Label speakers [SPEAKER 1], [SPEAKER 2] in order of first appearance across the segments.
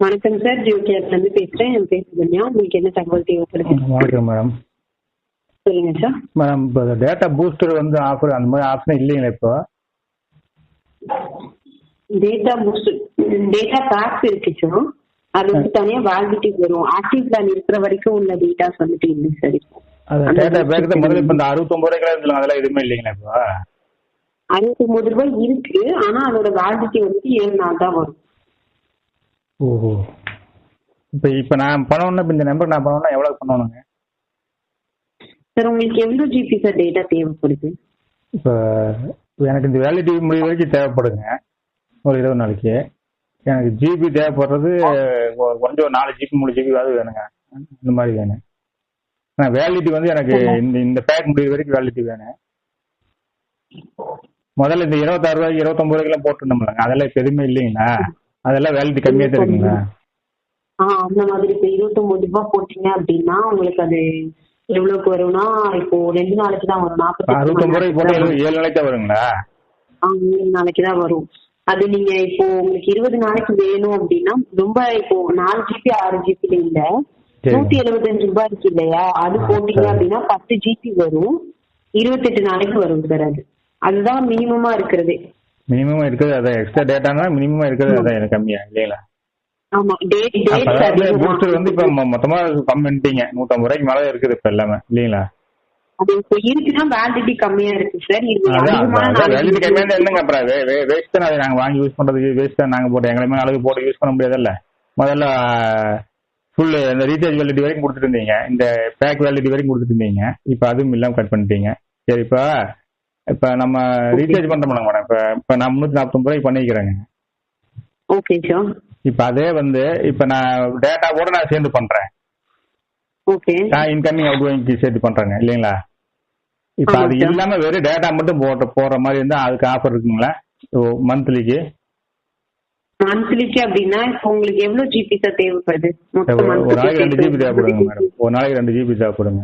[SPEAKER 1] வணக்கம் சார் ஜியோகேர்ல இருந்து பேசுறேன். என் பேர் சுகன்யா. உங்களுக்கு என்ன தகவல் தேவைப்படுது?
[SPEAKER 2] வணக்கம் மேடம்
[SPEAKER 1] சொல்லுங்க சார்
[SPEAKER 2] மேடம் இப்போ டேட்டா பூஸ்டர் வந்து ஆஃபர் அந்த மாதிரி ஆப்ஷன் இல்லைங்களா இப்போ?
[SPEAKER 1] டேட்டா பூஸ்ட் டேட்டா பேக்ஸ் இருக்கு சார் அது வந்து தனியா வேலிடிட்டி வரும். ஆக்டிவ் பிளான் இருக்கிற வரைக்கும் உள்ள டேட்டாஸ் வந்துட்டு இல்லை சார் இப்போ.
[SPEAKER 2] டேட்டா பேக் தான் முதல்ல இப்போ. இந்த அறுபத்தொம்பது ரூபாய்க்கு இருந்துலாம் அதெல்லாம் எதுவுமே இல்லைங்களா இப்போ?
[SPEAKER 1] அறுபத்தொன்பது ரூபாய் இருக்கு. ஆனா அதோட வேலிடிட்டி வந்துட்டு ஏழு நாள் தான் வரும்.
[SPEAKER 2] ஓஹோ. இப்போ இப்போ நான் பண்ணணும்னா இப்போ இந்த நம்பர் நான் பண்ணணும்னா எவ்வளோ பண்ணணுங்க?
[SPEAKER 1] சார் உங்களுக்கு எவ்வளவு ஜிபி சார் டேட்டா தேவைப்படுது?
[SPEAKER 2] இப்போ எனக்கு இந்த வேலிடிட்டி முடிவு வரைக்கும் தேவைப்படுங்க. ஒரு இருபது நாளைக்கு. எனக்கு ஜிபி தேவைப்படுறது கொஞ்சம் நாலு ஜிபி மூணு ஜிபியாவது வேணுங்க. இந்த மாதிரி வேணும். ஆனால் வேலிடிட்டி வந்து எனக்கு இந்த இந்த பேக் முடிவு வரைக்கும் வேலிடிட்டி வேணும். முதல்ல இந்த இருபத்தாறு ரூபாய்க்கு இருபத்தொம்பது ரூபாய்க்குலாம் போட்டுருந்தோம்லங்க. அதெல்லாம் இப்போ எதுவுமே இல்லைங்களா? அதெல்லாம் வேலிடிட்டி கம்மியாக தான் இருக்குங்களா?
[SPEAKER 1] ஆ அந்த மாதிரி இப்போ இருபத்தொன்பது ரூபாய் போட்டீங்க அப்படின்னா உங்களுக்கு அது எவ்வளவுக்கு வரும்னா இப்போ ரெண்டு நாளைக்கு தான் வரும் நாற்பத்தி
[SPEAKER 2] ஏழு நாளைக்கு வருங்களா?
[SPEAKER 1] ஆ, ஏழு நாளைக்கு தான் வரும். அது நீங்க இப்போ உங்களுக்கு இருபது நாளைக்கு வேணும் அப்படின்னா ரொம்ப இப்போ நாலு ஜிபி ஆறு ஜிபில இல்ல. நூத்தி எழுபத்தஞ்சு ரூபாய் இருக்கு இல்லையா? அது போட்டீங்க. அப்படின்னா பத்து ஜிபி வரும். இருபத்தெட்டு நாளைக்கு வரும் சார் அது. அதுதான் மினிமமா இருக்கிறது.
[SPEAKER 2] மினிமம் இருக்குது அதான் எக்ஸ்ட்ரா டேட்டானா மினிமம் இருக்கிறது அதான் எனக்கு கம்மியா இல்லைங்களா?
[SPEAKER 1] ஆமா. டேட் டேட்
[SPEAKER 2] பூஸ்டர் வந்து இப்ப மொத்தமா கம்மி பண்ணிட்டீங்க. நூத்தம்பது ரூபாய்க்கு மேல இருக்குது இப்ப எல்லாமே இல்லைங்களா?
[SPEAKER 1] அது இப்போ இருக்குன்னா வேலிடிட்டி கம்மியா இருக்கு சார் இது
[SPEAKER 2] அதான்
[SPEAKER 1] அதிகமான நாளைக்கு
[SPEAKER 2] வேலிட்டி கம்மியா இருந்தா என்னங்க அப்புறம்? வேஸ்ட் தானே அதை நாங்க வாங்கி யூஸ் பண்றது வேஸ்ட் தான் நாங்க போட்டு எங்களுமே அளவுக்கு போட்டு யூஸ் பண்ண முடியாதுல்ல? முதல்ல ஃபுல் இந்த ரீசார்ஜ் வேலிட்டி வரைக்கும் கொடுத்துட்டு இருந்தீங்க. இந்த பேக் வேலிட்டி வரைக்கும் கொடுத்துட்டு இருந்தீங்க. இப்ப அதுவும் இல்லாம கட் பண்ணிட்டீங்க. சரி இப்ப நம்ம ரீசார்ஜ் பண்றோம் மேடம் இப்ப இப்ப நான் முன்னூத்தி ரூபாய்க்கு பண்ணிக்கிறேங்க.
[SPEAKER 1] ஓகே சார்
[SPEAKER 2] இப்ப அதே வந்து இப்ப நான் டேட்டாவோட நான் சேர்ந்து பண்றேன்.
[SPEAKER 1] ஓகே
[SPEAKER 2] நான் இன்கமிங் அவுட் கோயிங் சேர்த்து பண்றேங்க இல்லைங்களா? இப்ப அது. இல்லாம வெறும் டேட்டா மட்டும் போட்டு போற மாதிரி இருந்தா அதுக்கு ஆஃபர் இருக்குங்களா? மந்த்லிக்கு
[SPEAKER 1] மந்த்லிக்கு அப்படின்னா உங்களுக்கு எவ்வளவு ஜிபி சார் தேவைப்படுது?
[SPEAKER 2] ஒரு நாளைக்கு ரெண்டு ஜிபி தேவைப்படுங்க மேடம். ஒரு நாளைக்கு ரெண்டு ஜிபி தேவைப்படுங்க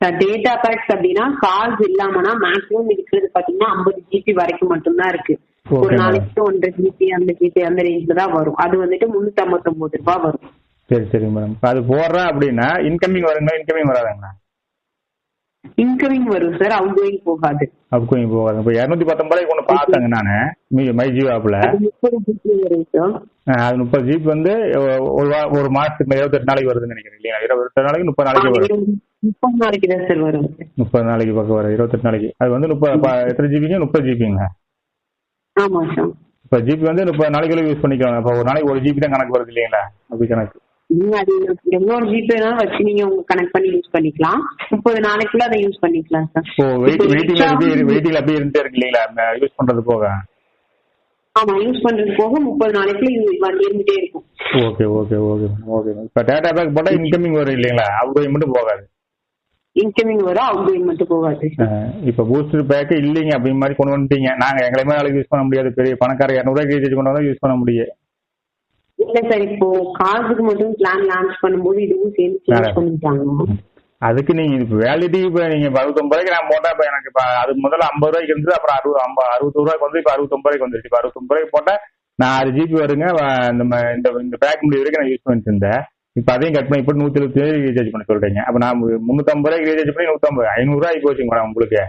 [SPEAKER 1] டேட்டா பேக்ஸ் அப்படின்னா கால்ஸ் இல்லாமனா மேக்ஸிமம் இருக்கிறது பாத்தீங்கன்னா ஐம்பது ஜிபி வரைக்கும் மட்டும்தான் இருக்கு. ஒரு. நாளைக்கு ஒன்றரை ஜிபி அந்த ஜிபி அந்த ரேஞ்ச்ல தான் வரும். அது வந்துட்டு முன்னூத்தி ஐம்பத்தொன்பது ரூபாய் வரும்.
[SPEAKER 2] சரி சரி மேடம் அது போடுறேன் அப்படின்னா இன்கமிங் வருங்களா? இன்கமிங் வராதுங்களா?
[SPEAKER 1] இன்கமிங் வரும் சார் அவுட் கோயிங் போகாது.
[SPEAKER 2] அவுட் கோயிங் போகாது. இப்போ இரநூத்தி பத்தொன்பது ரூபாய்க்கு ஒன்று பார்த்தேங்க நான் மை ஜியோ ஆப்பில்
[SPEAKER 1] அது முப்பது ஜிபி வரும் சார்
[SPEAKER 2] அது முப்பது ஜிபி வந்து ஒரு வா- ஒரு மாசத்துக்கு இருபத்தெட்டு நாளைக்கு வருதுன்னு நினைக்கிறேன் இல்லையா? இருபத்தெட்டு நாளைக்கு முப்பது நாளைக்கு வரும்.
[SPEAKER 1] முப்பது நாளைக்கு தான் சார் வரும்.
[SPEAKER 2] முப்பது நாளைக்கு பக்கம் வரும். இருபத்தெட்டு நாளைக்கு. அது வந்து முப்பது எத்தனை ஜிபிங்க முப்பது ஜிபிங்க
[SPEAKER 1] ஆமா சார்
[SPEAKER 2] இப்போ ஜிபி வந்து முப்பது நாளைக்குள்ள யூஸ் பண்ணிக்கலாம் இப்போ ஒரு நாளைக்கு ஒரு ஜிபி தான் கணக்கு வருது இல்லைங்களா? அப்படி கணக்கு.
[SPEAKER 1] அது எவ்வளவு ஜிபி வேணாலும் வச்சு நீங்க உங்க கனெக்ட் பண்ணி யூஸ் பண்ணிக்கலாம். முப்பது நாளைக்குள்ள அதை யூஸ் பண்ணிக்கலாம் சார்
[SPEAKER 2] இப்போ வெயிட்
[SPEAKER 1] இப்போ
[SPEAKER 2] வெயிட்டிங்
[SPEAKER 1] extra-
[SPEAKER 2] அப்படியே வெயிட்டிங் அப்படியே இருந்துட்டே இருக்கு இல்லைங்களா? யூஸ் பண்றது போக.
[SPEAKER 1] ஆமா யூஸ் பண்றது போக முப்பது நாளைக்குள்ள இருந்துட்டே இருக்கும்.
[SPEAKER 2] ஓகே ஓகே ஓகே ஓகே இப்போ டேட்டா பேக் போட்டால் இன்கமிங் வரும் இல்லைங்களா? அவுட் மட்டும் போகாது.
[SPEAKER 1] இன்கமிங் வரும் அவுட் கோயிங் மட்டும் போகாது.
[SPEAKER 2] இப்போ பூஸ்டர் பேக் இல்லைங்க அப்படி மாதிரி கொண்டு வந்துட்டீங்க. நாங்க எங்களையுமே நாளைக்கு யூஸ் பண்ண முடியாது. பெரிய பணக்கார இரநூறுவாய்க்கு ரீசார்ஜ் கொண்டு வந்தா யூஸ் பண்ண முடியும்
[SPEAKER 1] இல்ல சார் இப்போ கார்ஸுக்கு மட்டும் பிளான் லான்ச் பண்ணும்போது இதுவும் சேர்ந்து சேஞ்ச். பண்ணிட்டாங்க.
[SPEAKER 2] அதுக்கு நீங்க இப்போ வேலிட்டி இப்போ நீங்க அறுபத்தொம்பது ரூபாய்க்கு நான் போட்டா இப்போ எனக்கு இப்போ அது முதல்ல ஐம்பது ரூபாய்க்கு இருந்தது அப்புறம் அறுபது ஐம்பது அறுபது ரூபாய்க்கு வந்து இப்போ அறுபத்தொம்பது ரூபாய்க்கு வந்துருச்சு. இப்போ அறுபத்தொம்பது ரூபாய்க்கு போட்டா நான் ஆறு ஜிபி வருங்க இந்த இந்த பேக் முடிவு வரைக்கும் நான் யூஸ் பண்ணிட்டு இருந்தேன். இப்போ அதையும் கட் பண்ணி நூற்றி எழுபத்தி ஏழு ரீசார்ஜ் பண்ண சொல்றீங்க. அப்போ நான் முந்நூற்றம்பது ரூபாய்க்கு ரீசார்ஜ் பண்ணி நூற்றம்பது ஐநூறுரூவா ஆகி போச்சுங்க மேடம் உங்களுக்கு.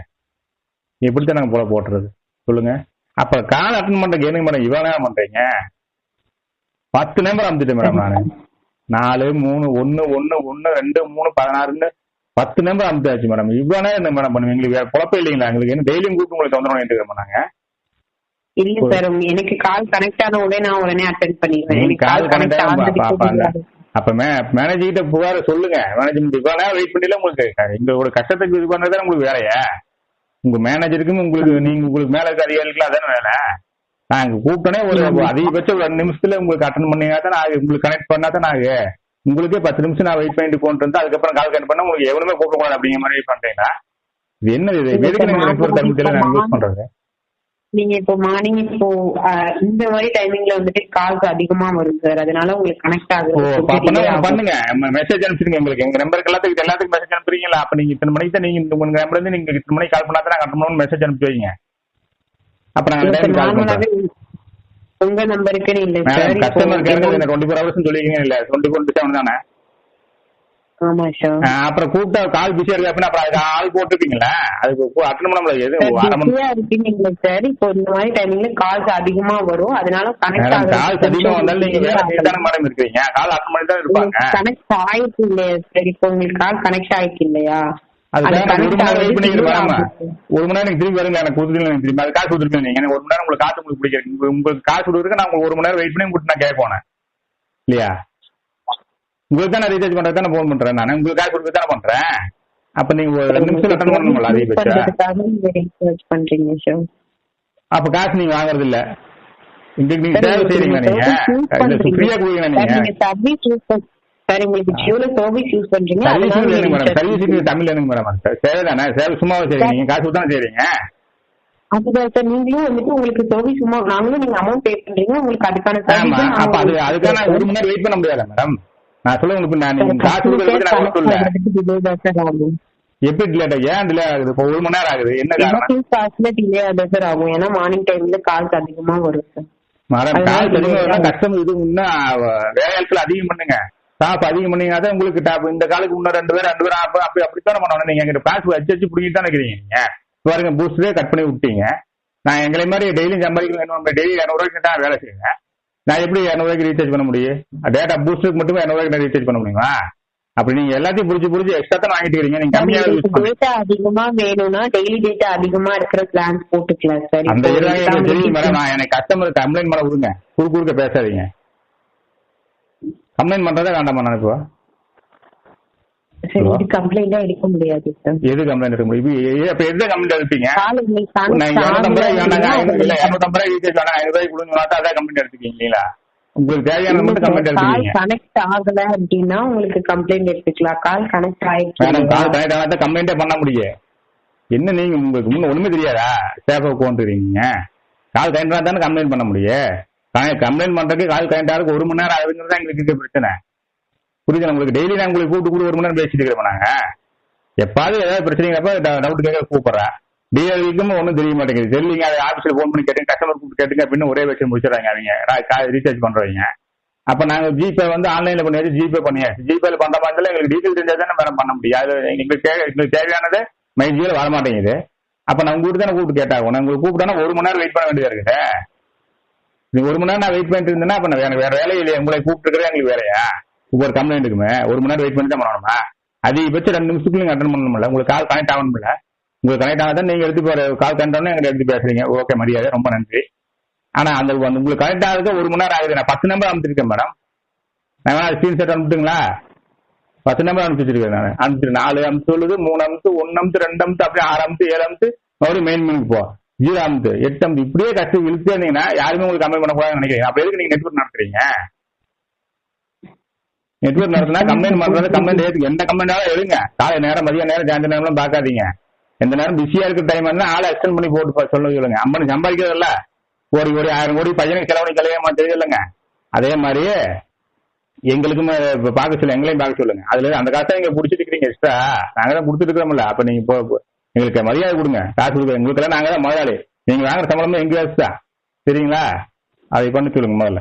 [SPEAKER 2] எப்படித்தான் நாங்கள் போல போட்டுறது? சொல்லுங்க. அப்போ கால் அட்டன் பண்ணுறதுக்கு என்னங்க மேடம் இவ்வளோ நேரம் பண்ணுறீங்க பத்து நம்பர் அமுத்துட்டேன் மேடம் நான். நாலு மூணு ஒன்று ஒன்று ஒன்று ரெண்டு மூணு பதினாறுன்னு பத்து நம்பர் அமுத்தாச்சு மேடம். இவ்வளோ நேரம் என்ன மேடம் பண்ணுவீங்க? எங்களுக்கு வேற குழப்பம் இல்லைங்களா? எங்களுக்கு என்ன டெய்லியும் கூப்பிட்டு உங்களுக்கு தொந்தரவு பண்ணிட்டு
[SPEAKER 1] இல்ல சார் எனக்கு கால் கனெக்ட் ஆன உடனே நான் உடனே அட்டென்ட் பண்ணிடுவேன்.
[SPEAKER 2] கால்
[SPEAKER 1] கனெக்ட்
[SPEAKER 2] கனெக்ட்
[SPEAKER 1] ஆனதுக்கு
[SPEAKER 2] அப்ப மேனேஜர் கிட்ட புகார சொல்லுங்க. மேனேஜ்மெண்ட் இவ்வளோ நேரம் வெயிட் பண்ணல உங்களுக்கு. எங்களோட கஷ்டத்துக்கு இது பண்றதே உங்களுக்கு வேலையா? உங்க மேனேஜருக்கும் உங்களுக்கு நீங்க உங்களுக்கு மேல இருக்க அதிகாரிகளுக்கு அதானே வேலை? நாங்க கூப்பிட்டோன்னே ஒரு அதிகபட்சம் ஒரு ரெண்டு நிமிஷத்துல உங்களுக்கு அட்டன் பண்ணீங்க தான் நான் உங்களுக்கு கனெக்ட் பண்ணா தான் நாங்க உங்களுக்கே பத்து நிமிஷம் நான் வெயிட் பண்ணிட்டு கொண்டு வந்து அதுக்கப்புறம் கால் கனெக்ட் பண்ணா உங்களுக்கு எவனுமே கூப்பிடக்கூடாது அப்படிங்கிற மாதிரி பண்றீங்களா? இது என்ன இது? எதுக்கு
[SPEAKER 1] நான்
[SPEAKER 2] யூஸ் பண்றது?
[SPEAKER 1] நீங்க இப்போ மார்னிங் இப்போ இந்த மாதிரி டைமிங்ல வந்துட்டு கால்ஸ் அதிகமா வரும் சார் அதனால உங்களுக்கு கனெக்ட்
[SPEAKER 2] ஒண்ணு பண்ணுங்க. மெசேஜ் அனுப்பிச்சிருங்க எங்களுக்கு எங்க நம்பருக்கு எல்லாத்துக்கும் எல்லாத்துக்கும் மெசேஜ் அனுப்புறீங்களா அப்ப நீங்க இத்தனை மணிக்கு தான் நீங்க உங்க நம்பர்ல இருந்து நீங்க இத்தனை மணிக்கு கால் பண்ணா தான் நாங்க அட்டன் மெசேஜ் அனுப்பி வைங்க. அப்ப நாங்க டைம் கால் பண்றோம்
[SPEAKER 1] உங்க இல்ல sir
[SPEAKER 2] customer care twenty four hours சொல்லிருக்கீங்க இல்ல. டுவெண்ட்டி ஃபோர் செவன் தானே? அப்புறம் கூப்பிட்டா கால் பிஸியா இருக்கு? அப்படின்னா அப்புறம் ஆள் போட்டுருப்பீங்களா? அதுக்கு அட்டன் பண்ண முடியாது.
[SPEAKER 1] சார் இப்போ இந்த மாதிரி டைமிங்ல கால்ஸ் அதிகமா வரும். அதனால கனெக்ட்
[SPEAKER 2] மேடம் கால் அதிகமா வந்தாலும் நீங்க வேலை செய்யத்தானே மேடம் இருக்கீங்க கால் அட்டன் பண்ணி தான் இருப்பாங்க.
[SPEAKER 1] கனெக்ட் ஆயிருக்கு இல்லையா சார்? இப்போ உங்களுக்கு கால் கனெக்ட் ஆயிருக்கு இல்லையா?
[SPEAKER 2] ஒரு மணி நேரம் வெயிட்
[SPEAKER 1] delay
[SPEAKER 2] வராம. ஒரு மணி நேரம் திரும்பி வருங்க. எனக்கு திரும்பி அது காசு கொடுத்துருப்பீங்க நீங்க. எனக்கு ஒரு மணி நேரம் உங்களுக்கு காசு உங்களுக்கு பிடிக்கும் உங்க- உங்களுக்கு காசு கொடுக்குறதுக்கு நான் ஒரு மணி நேரம் வெயிட் பண்ணி உங்களுக்கு நான் கேட்கணும் இல்லையா? உங்களுக்கு தான் ரீசார்ஜ் பண்றது தானே ஃபோன் பண்றேன் நான்? உங்களுக்கு காசு கொடுத்து தானே பண்றேன்? அப்ப நீங்க ஒரு ரெண்டு நிமிஷம் அட்டன் பண்ணணும்ல அதிகபட்சம்
[SPEAKER 1] பண்றீங்க சார்
[SPEAKER 2] அப்ப காசு நீங்க வாங்குறது இல்ல இங்க நீங்க சேவை செய்றீங்களா நீங்க? ஃப்ரீயா கொடுக்குறீங்களா நீங்க?
[SPEAKER 1] சர்வீஸ் யூஸ் சார் உங்களுக்கு ஜியோல சர்வீஸ் யூஸ் பண்றீங்க
[SPEAKER 2] சர்வீஸ் மேடம் சர்வீஸ் தமிழ்ல என்னங்க மேடம் சேவை தானே சேவை சும்மாவே செய்றீங்க நீங்க காசு கொடுத்து செய்றீங்க
[SPEAKER 1] அதுதான் சார் நீங்களும் வந்துட்டு உங்களுக்கு சர்வீஸ் சும்மா நாங்களும் நீங்க அமௌண்ட் பே பண்றீங்க உங்களுக்கு அதுக்கான சர்வீஸ்
[SPEAKER 2] அப்ப அது அதுக்காக நான் ஒரு மணி நேரம் வெயிட் பண்ண முடியாது மேடம் நான் சொல்ல உங்களுக்கு நான் நீங்க காசு நான் சொல்ல
[SPEAKER 1] ஆகும்
[SPEAKER 2] எப்படி டிலேட் ஏன் டிலே ஆகுது இப்போ ஒரு மணி நேரம் ஆகுது? என்ன காரணம்?
[SPEAKER 1] காசுல டிலே ஆகுது சார் ஆகும். ஏன்னா மார்னிங் டைம்ல கால்ஸ் அதிகமா வரும் சார்
[SPEAKER 2] மேடம்
[SPEAKER 1] delay
[SPEAKER 2] அதிகமாக
[SPEAKER 1] ஆகுது.
[SPEAKER 2] கஸ்டமர் இது இன்னும் அதிகம் பண்ணுங்க. ஸ்டாப் அதிகம் பண்ணீங்கன்னா தான் உங்களுக்கு டாப் இந்த காலுக்கு இன்னும் ரெண்டு பேர் ரெண்டு பேர் அப்ப அப்படி அப்படித்தானே பண்ணணும். நீங்க எங்கிட்ட காசு வச்சு வச்சு பிடிக்கிட்டு தானே இருக்கிறீங்க நீங்க. பாருங்க பூஸ்டரே கட் பண்ணி விட்டீங்க. நான் எங்களை மாதிரி டெய்லியும் சம்பாதிக்கணும் டெய்லி இரநூறுவாய்க்கு தான் வேலை செய்யுங்க நான் எப்படி இரநூறுவாய்க்கு ரீசார்ஜ் பண்ண முடியும்? டேட்டா பூஸ்டருக்கு மட்டுமே இரநூறுவாய்க்கு ரீசார்ஜ் பண்ண முடியுமா? அப்படி நீங்க எல்லாத்தையும் புடிச்சு புடிச்சு எக்ஸ்ட்ரா தான் வாங்கிட்டு இருக்கீங்க நீங்க கம்மியா
[SPEAKER 1] டேட்டா அதிகமா வேணும்னா டெய்லி டேட்டா அதிகமா இருக்கிற பிளான்ஸ் போட்டுக்கலாம் சார்
[SPEAKER 2] அந்த இருபதாயிரம் தெரியும் மேடம் நான் எனக்கு கஸ்டமர் கம்ப்ளைண்ட் பண்ண விடுங்க குறுக்கு குறுக்க பேசாதீங்க. கம்ப்ளைண்ட் பண்றதே வேண்டாமா நான் இப்போ
[SPEAKER 1] கம்ப்ளைண்டா எடுக்க முடியாது
[SPEAKER 2] எது கம்ப்ளைண்ட் எடுக்க முடியும்? அப்ப எந்த கம்ப்ளைண்ட் எடுப்பீங்க இரநூத்தம்பது இல்ல இரநூத்தம்பது ரூபாய்க்கு ரீசார்ஜ் வேணாம் ஐநூறு ரூபாய்க்கு கொடுங்க பார்த்தா அதான் கம்ப்ளைண்ட் எடுத்துக்கீங்க இல்லைங்களா? உங்களுக்கு தேவையான மட்டும் கம்ப்ளைண்ட் எடுத்துக்கீங்க
[SPEAKER 1] கனெக்ட் ஆகல அப்படின்னா உங்களுக்கு கம்ப்ளைண்ட் எடுத்துக்கலாம். கால் கனெக்ட்
[SPEAKER 2] மேடம் கால்
[SPEAKER 1] ஆயிடுச்சு
[SPEAKER 2] கனெக்ட் ஆகாத கம்ப்ளைண்டே பண்ண முடியும். என்ன நீங்க உங்களுக்கு முன்ன ஒண்ணுமே தெரியாதா? சேஃபா உட்காந்துருக்கீங்க கால் கனெக்ட் தானே கம்ப்ளைண்ட் பண்ண முடியும். கம்ப்ளைண்ட் பண்றதுக்கு கால் கனெக்ட் ஆகிறதுக்கு ஒரு மணி நேரம் ஆகுதுங்கிறது எங்களுக்கு பிரச்சனை. புரியுது உங்களுக்கு டெய்லி நான் உங்களுக்கு கூப்பிட்டு கூட ஒரு மணி நேரம் பேசிட்டு இருக்கிறோம் நாங்க எப்பாவது ஏதாவது பிரச்சனைங்கிறப்ப டவுட் கேட்க கூப்பிடுறேன் டிஎல்விக்கும் ஒன்றும் தெரிய மாட்டேங்குது. தெரியலீங்க அதை ஆஃபீஸில் ஃபோன் பண்ணி கேட்டுங்க கஸ்டமர் கூப்பிட்டு கேட்டுங்க அப்படின்னு ஒரே விஷயம் முடிச்சிடறாங்க அவங்க. ரீசார்ஜ் பண்ணுறவங்க அப்போ நாங்கள் ஜிபே வந்து ஆன்லைனில் பண்ணியாச்சு ஜிபே பண்ணியாச்சு. ஜிபேல பண்ணுற மாதிரி எங்களுக்கு டீட்டெயில் தெரிஞ்சால் தானே மேடம் பண்ண முடியும். அது எங்களுக்கு தேவை எங்களுக்கு தேவையானது மை ஜியில் வர மாட்டேங்குது. அப்போ நான் உங்கள்கிட்ட தானே கூப்பிட்டு கேட்டாகும் நான் உங்களுக்கு கூப்பிட்டா ஒரு மணி நேரம் வெயிட் பண்ண வேண்டியதாக இருக்குது? நீங்கள் ஒரு மணி நேரம் நான் வெயிட் பண்ணிட்டு இருந்தேன்னா அப்போ நான் எனக்கு வேறு வேலை இல்லையா. உங்களை கூப்பிட்டுருக்கிறேன் எங்களுக்கு வேலையா ஒவ்வொரு கம்ப்ளைண்ட்டுக்குமே ஒரு மணி நேரம் வெயிட் பண்ணி தான் பண்ணணுமா அதிகபட்சம் ரெண்டு நிமிஷத்துக்கு நீங்கள் அட்டன் பண்ணணும்ல? உங்களுக்கு கால் கனெக்ட் ஆகணும்ல? உங்களுக்கு கனெக்ட் ஆகாதான் நீங்க எடுத்து போகிற கால் கனெக்ட் ஆகணும் எங்க எடுத்து பேசுறீங்க. ஓகே மரியாதை ரொம்ப நன்றி. ஆனா அந்த அந்த உங்களுக்கு கனெக்ட் ஆகுது ஒரு மணி நேரம் ஆகுது. நான் பத்து நம்பர் அனுப்பிச்சிருக்கேன் மேடம் நான் வேணா ஸ்கிரீன் ஷாட் அனுப்பிட்டுங்களா? பத்து நம்பர் அனுப்பிச்சிருக்கேன் நான். அனுப்பிச்சு நாலு அமுத்து சொல்லுது மூணு அமுத்து ஒன்னு அமுத்து ரெண்டு அமுத்து அப்படியே ஆறு அமுத்து ஏழு அமுத்து மறுபடியும் மெயின் மெனுக்கு போ. ஜீரோ அமுத்து எட்டு அமுத்து. இப்படியே கஷ்டம் இழுத்து இருந்தீங்கன்னா யாருமே உங்களுக்கு கம்மி பண்ணக்கூடாதுன்னு நினைக்கிறீங்க அப்போ எதுக்கு நீங்கள் நெட்ஒர்க் நடத்துறீங்க? நெட்ஒர்க் நடத்தினா கம்ப்ளைண்ட் பண்றது கம்ப்ளைண்ட் ஏத்துக்கு எந்த கம்ப்ளைண்டாலும் எழுங்க காலை நேரம் மதிய நேரம் சாயந்தர நேரம்லாம் பார்க்காதீங்க. எந்த நேரம் பிஸியா இருக்கிற டைம் வந்து ஆளை எக்ஸ்டெண்ட் பண்ணி போட்டு பா- சொல்ல சொல்லுங்க. அம்மன் சம்பாதிக்கிறதில்ல. கோடி கோடி ஆயிரம் கோடி பையனுக்கு செலவணி கலையமா தெரியலங்க அதே மாதிரி எங்களுக்கும் பார்க்க சொல்லுங்க எங்களையும் பார்க்க சொல்லுங்க. அதுல அந்த காசை நீங்க புடிச்சிட்டு இருக்கிறீங்க எக்ஸ்ட்ரா நாங்க தான் கொடுத்துட்டு இருக்கிறோம்ல. அப்ப நீங்க இப்போ எங்களுக்கு மரியாதை கொடுங்க. காசு கொடுங்க எங்களுக்கு எல்லாம் நாங்க தான் முதலாளி. நீங்க வாங்குற சம்பளமே எங்க காசு தான் சரிங்களா? அதை பண்ணி சொல்லுங்க முதல்ல.